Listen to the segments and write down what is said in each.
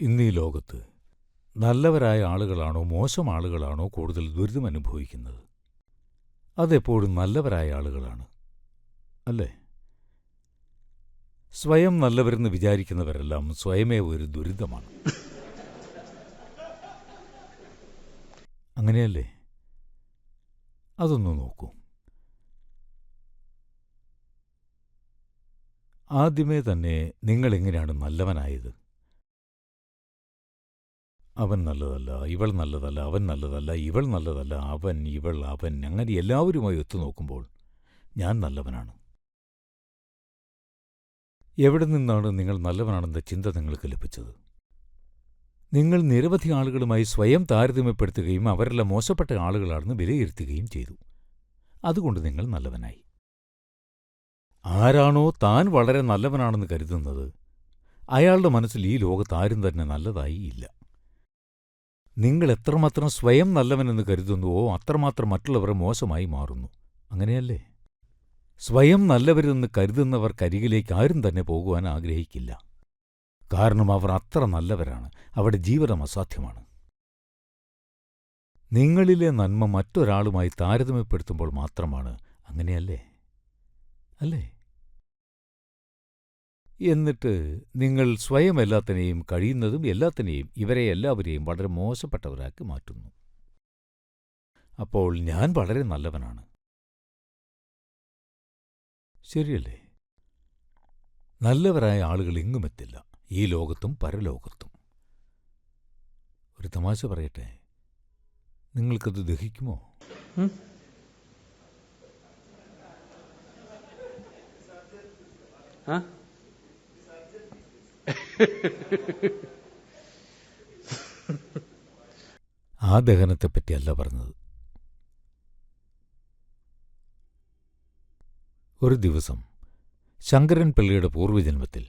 ഇന്നീ ലോകത്ത് നല്ലവരായ ആളുകളാണോ മോശം ആളുകളാണോ കൂടുതൽ ദുരിതം അനുഭവിക്കുന്നത്? അതെപ്പോഴും നല്ലവരായ ആളുകളാണ് അല്ലേ? സ്വയം നല്ലവരെന്ന് വിചാരിക്കുന്നവരെല്ലാം സ്വയമേ ഒരു ദുരിതമാണ്. അങ്ങനെയല്ലേ? അതൊന്ന് നോക്കൂ. ആദ്യമേ തന്നെ നിങ്ങളെങ്ങനെയാണ് നല്ലവനായത്? അവൻ നല്ലതല്ല ഇവൾ നല്ലതല്ല അവൻ നല്ലതല്ല ഇവൾ നല്ലതല്ല അവൻ ഇവൾ അവൻ അങ്ങനെ എല്ലാവരുമായി ഒത്തുനോക്കുമ്പോൾ ഞാൻ നല്ലവനാണ്. എവിടെ നിന്നാണ് നിങ്ങൾ നല്ലവനാണെന്ന ചിന്ത നിങ്ങൾക്ക് ലഭിച്ചത്? നിങ്ങൾ നിരവധി ആളുകളുമായി സ്വയം താരതമ്യപ്പെടുത്തുകയും അവരെല്ലാം മോശപ്പെട്ട ആളുകളാണെന്ന് വിലയിരുത്തുകയും ചെയ്തു. അതുകൊണ്ട് നിങ്ങൾ നല്ലവനായി. ആരാണോ താൻ വളരെ നല്ലവനാണെന്ന് കരുതുന്നത് അയാളുടെ മനസ്സിൽ ഈ ലോകത്താരും തന്നെ നല്ലതായി ഇല്ല. നിങ്ങൾ എത്രമാത്രം സ്വയം നല്ലവനെന്ന് കരുതുന്നുവോ അത്രമാത്രം മറ്റുള്ളവർ മോശമായി മാറുന്നു. അങ്ങനെയല്ലേ? സ്വയം നല്ലവരെന്ന് കരുതുന്നവർക്കരികിലേക്ക് ആരും തന്നെ പോകുവാൻ ആഗ്രഹിക്കില്ല. കാരണം അവർ അത്ര നല്ലവരാണ്. അവിടെ ജീവിതം അസാധ്യമാണ്. നിങ്ങളിലെ നന്മ മറ്റൊരാളുമായി താരതമ്യപ്പെടുത്തുമ്പോൾ മാത്രമാണ്. അങ്ങനെയല്ലേ? അല്ലേ? എന്നിട്ട് നിങ്ങൾ സ്വയം എല്ലാത്തിനെയും കഴിയുന്നതും എല്ലാത്തിനെയും ഇവരെ എല്ലാവരെയും വളരെ മോശപ്പെട്ടവരാക്കി മാറ്റുന്നു. അപ്പോൾ ഞാൻ വളരെ നല്ലവനാണ്. ശരിയല്ലേ? നല്ലവരായ ആളുകൾ എങ്ങുമെത്തില്ല ഈ ലോകത്തും പരലോകത്തും. ഒരു തമാശ പറയട്ടെ? നിങ്ങൾക്കത് ദഹിക്കുമോ? ഉം? ആ ദഹനത്തെ പറ്റിയല്ല പറഞ്ഞത്. ഒരു ദിവസം ശങ്കരൻ പിള്ളയുടെ പൂർവജന്മത്തിൽ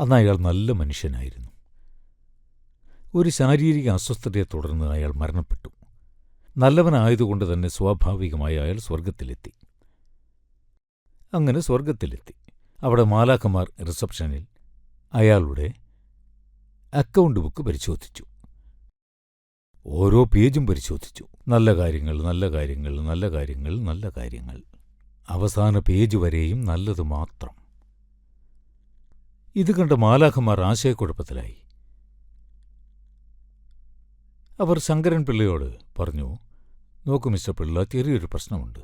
അന്ന് അയാൾ നല്ല മനുഷ്യനായിരുന്നു. ഒരു ശാരീരിക അസ്വസ്ഥതയെ തുടർന്ന് അയാൾ മരണപ്പെട്ടു. നല്ലവനായതുകൊണ്ട് തന്നെ സ്വാഭാവികമായി അയാൾ സ്വർഗത്തിലെത്തി അങ്ങനെ സ്വർഗത്തിലെത്തി അവിടെ മാലാഖമാർ റിസപ്ഷനിൽ അയാളുടെ അക്കൗണ്ട് ബുക്ക് പരിശോധിച്ചു. ഓരോ പേജും പരിശോധിച്ചു. നല്ല കാര്യങ്ങൾ നല്ല കാര്യങ്ങൾ നല്ല കാര്യങ്ങൾ നല്ല കാര്യങ്ങൾ. അവസാന പേജ് വരെയും നല്ലത് മാത്രം. ഇത് കണ്ട മാലാഖമാർ ആശയക്കുഴപ്പത്തിലായി. അവർ ശങ്കരൻ പിള്ളയോട് പറഞ്ഞു നോക്കൂ മിസ്റ്റർ പിള്ള ചെറിയൊരു പ്രശ്നമുണ്ട്.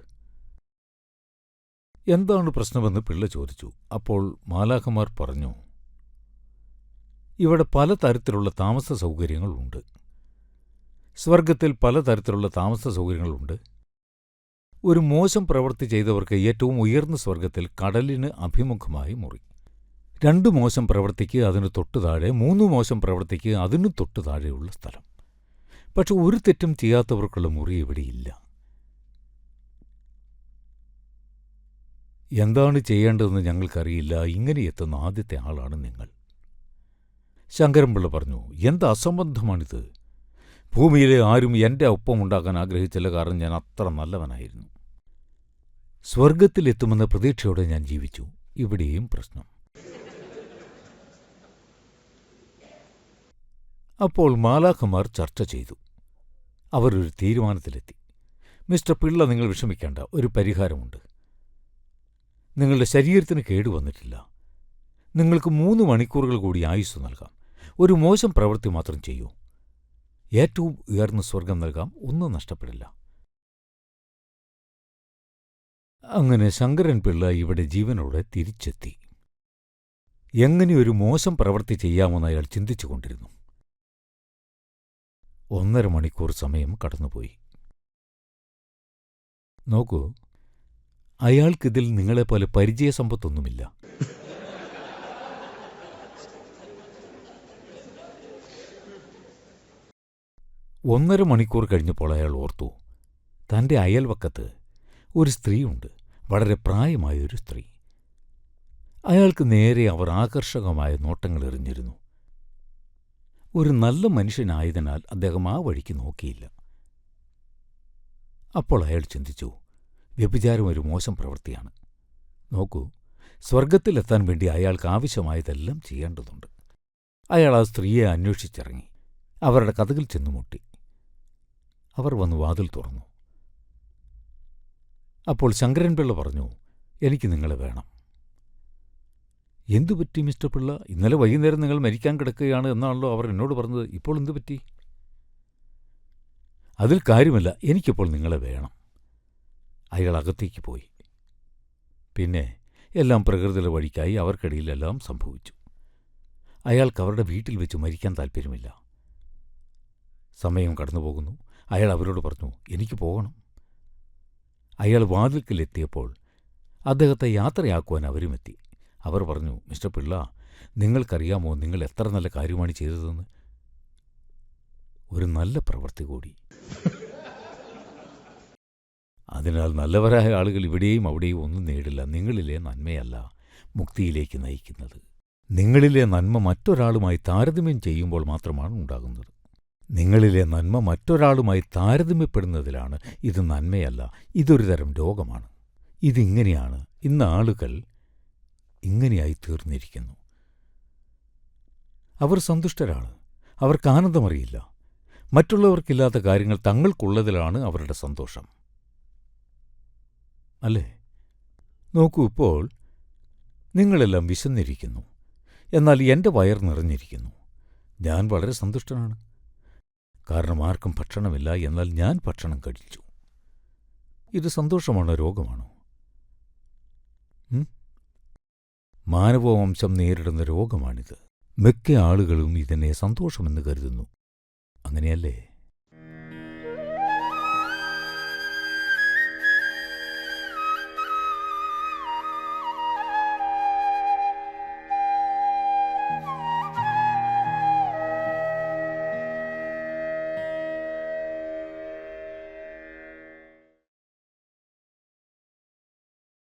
എന്താണ് പ്രശ്നമെന്ന് പിള്ള ചോദിച്ചു. അപ്പോൾ മാലാഖമാർ പറഞ്ഞു ഇവിടെ പലതരത്തിലുള്ള താമസ സൗകര്യങ്ങളുണ്ട്. സ്വർഗത്തിൽ പലതരത്തിലുള്ള താമസ സൗകര്യങ്ങളുണ്ട്. ഒരു മോശം പ്രവൃത്തി ചെയ്തവർക്ക് ഏറ്റവും ഉയർന്ന സ്വർഗത്തിൽ കടലിന് അഭിമുഖമായി മുറി. രണ്ട് മോശം പ്രവൃത്തിക്ക് അതിന് തൊട്ടു താഴെ മൂന്ന് മോശം പ്രവൃത്തിക്ക് അതിനു തൊട്ടു താഴെയുള്ള സ്ഥലം. പക്ഷെ ഒരു തെറ്റും ചെയ്യാത്തവർക്കുള്ള മുറി ഇവിടെയില്ല എന്താണ് ചെയ്യേണ്ടതെന്ന് ഞങ്ങൾക്കറിയില്ല. ഇങ്ങനെ എത്തുന്ന ആദ്യത്തെ ആളാണ് നിങ്ങൾ. ശങ്കരൻപിള്ള പറഞ്ഞു എന്ത് അസംബന്ധമാണിത്? ഭൂമിയിലെ ആരും എന്റെ ഒപ്പം ഉണ്ടാക്കാൻ ആഗ്രഹിച്ചില്ല കാരണം ഞാൻ അത്ര നല്ലവനായിരുന്നു. സ്വർഗത്തിലെത്തുമെന്ന പ്രതീക്ഷയോടെ ഞാൻ ജീവിച്ചു. ഇവിടെയും പ്രശ്നം. അപ്പോൾ മാലാഖമാർ ചർച്ച ചെയ്തു. അവരൊരു തീരുമാനത്തിലെത്തി. മിസ്റ്റർ പിള്ള നിങ്ങൾ വിഷമിക്കേണ്ട ഒരു പരിഹാരമുണ്ട്. നിങ്ങളുടെ ശരീരത്തിന് കേടുവന്നിട്ടില്ല. നിങ്ങൾക്ക് മൂന്ന് മണിക്കൂറുകൾ കൂടി ആയുസ് നൽകാം. ഒരു മോശം പ്രവൃത്തി മാത്രം ചെയ്യൂ. ഏറ്റവും ഉയർന്ന സ്വർഗം നൽകാം ഒന്നും നഷ്ടപ്പെടില്ല. അങ്ങനെ ശങ്കരൻ പിള്ള ഇവിടെ ജീവനോടെ തിരിച്ചെത്തി. എങ്ങനെയൊരു മോശം പ്രവൃത്തി ചെയ്യാമെന്ന് അയാൾ ചിന്തിച്ചുകൊണ്ടിരുന്നു ഒന്നര മണിക്കൂർ സമയം കടന്നുപോയി. നോക്കൂ അയാൾക്കിതിൽ നിങ്ങളെപ്പോലെ പരിചയസമ്പത്തൊന്നുമില്ല. ഒന്നര മണിക്കൂർ കഴിഞ്ഞപ്പോൾ അയാൾ ഓർത്തു തന്റെ അയൽവക്കത്ത് ഒരു സ്ത്രീയുണ്ട് വളരെ പ്രായമായ ഒരു സ്ത്രീ. അയാൾക്ക് നേരെ അവർ ആകർഷകമായ നോട്ടങ്ങൾ എറിഞ്ഞിരുന്നു. ഒരു നല്ല മനുഷ്യനായതിനാൽ അദ്ദേഹം ആ വഴിക്ക് നോക്കിയില്ല. അപ്പോൾ അയാൾ ചിന്തിച്ചു വ്യഭിചാരം ഒരു മോശം പ്രവൃത്തിയാണ്. നോക്കൂ സ്വർഗത്തിലെത്താൻ വേണ്ടി അയാൾക്ക് ആവശ്യമായതെല്ലാം ചെയ്യേണ്ടതുണ്ട്. അയാൾ ആ സ്ത്രീയെ അന്വേഷിച്ചിറങ്ങി. അവരുടെ കഥകിൽ ചെന്നു മുട്ടി അവർ വന്നു വാതിൽ തുറന്നു. അപ്പോൾ ശങ്കരൻ പിള്ള പറഞ്ഞു എനിക്ക് നിങ്ങളെ വേണം. എന്തു പറ്റി മിസ്റ്റർ പിള്ള? ഇന്നലെ വൈകുന്നേരം നിങ്ങൾ മരിക്കാൻ കിടക്കുകയാണ് എന്നാണല്ലോ അവർ എന്നോട് പറഞ്ഞത്. ഇപ്പോൾ എന്തു പറ്റി? അതിൽ കാര്യമില്ല. എനിക്കിപ്പോൾ നിങ്ങളെ വേണം. അയാൾ അകത്തേക്ക് പോയി. പിന്നെ എല്ലാം പ്രകൃതിയുടെ വഴിക്കായി അവർക്കിടയിലെല്ലാം സംഭവിച്ചു. അയാൾക്ക് അവരുടെ വീട്ടിൽ വെച്ച് മരിക്കാൻ താൽപ്പര്യമില്ല. സമയം കടന്നുപോകുന്നു. അയാൾ അവരോട് പറഞ്ഞു എനിക്ക് പോകണം. അയാൾ വാതിൽക്കലെത്തിയപ്പോൾ അദ്ദേഹത്തെ യാത്രയാക്കുവാൻ അവരുമെത്തി അവർ പറഞ്ഞു മിസ്റ്റർ പിള്ള നിങ്ങൾക്കറിയാമോ നിങ്ങൾ എത്ര നല്ല കാര്യമാണ് ചെയ്തതെന്ന്? ഒരു നല്ല പ്രവൃത്തി കൂടി. അതിനാൽ നല്ലവരായ ആളുകൾ ഇവിടെയും അവിടെയും ഒന്നും നേടില്ല. നിങ്ങളിലെ നന്മയല്ല മുക്തിയിലേക്ക് നയിക്കുന്നത്. നിങ്ങളിലെ നന്മ മറ്റൊരാളുമായി താരതമ്യം ചെയ്യുമ്പോൾ മാത്രമാണ് ഉണ്ടാകുന്നത്. നിങ്ങളിലെ നന്മ മറ്റൊരാളുമായി താരതമ്യപ്പെടുന്നതിലാണ് ഇത് നന്മയല്ല ഇതൊരു തരം രോഗമാണ്. ഇതിങ്ങനെയാണ് ഇന്ന് ആളുകൾ ഇങ്ങനെയായി തീർന്നിരിക്കുന്നു. അവർ സന്തുഷ്ടരാണ് അവർക്ക് ആനന്ദമറിയില്ല. മറ്റുള്ളവർക്കില്ലാത്ത കാര്യങ്ങൾ തങ്ങൾക്കുള്ളതിലാണ് അവരുടെ സന്തോഷം. അല്ലേ? നോക്കൂ ഇപ്പോൾ നിങ്ങളെല്ലാം വിശന്നിരിക്കുന്നു എന്നാൽ എന്റെ വയർ നിറഞ്ഞിരിക്കുന്നു. ഞാൻ വളരെ സന്തുഷ്ടനാണ്. കാരണം ആർക്കും ഭക്ഷണമില്ല എന്നാൽ ഞാൻ ഭക്ഷണം കഴിച്ചു. ഇത് സന്തോഷമാണോ രോഗമാണോ? മാനവവംശം നേരിടുന്ന രോഗമാണിത്. മിക്ക ആളുകളും ഇതിനെ സന്തോഷമെന്ന് കരുതുന്നു. അങ്ങനെയല്ലേ?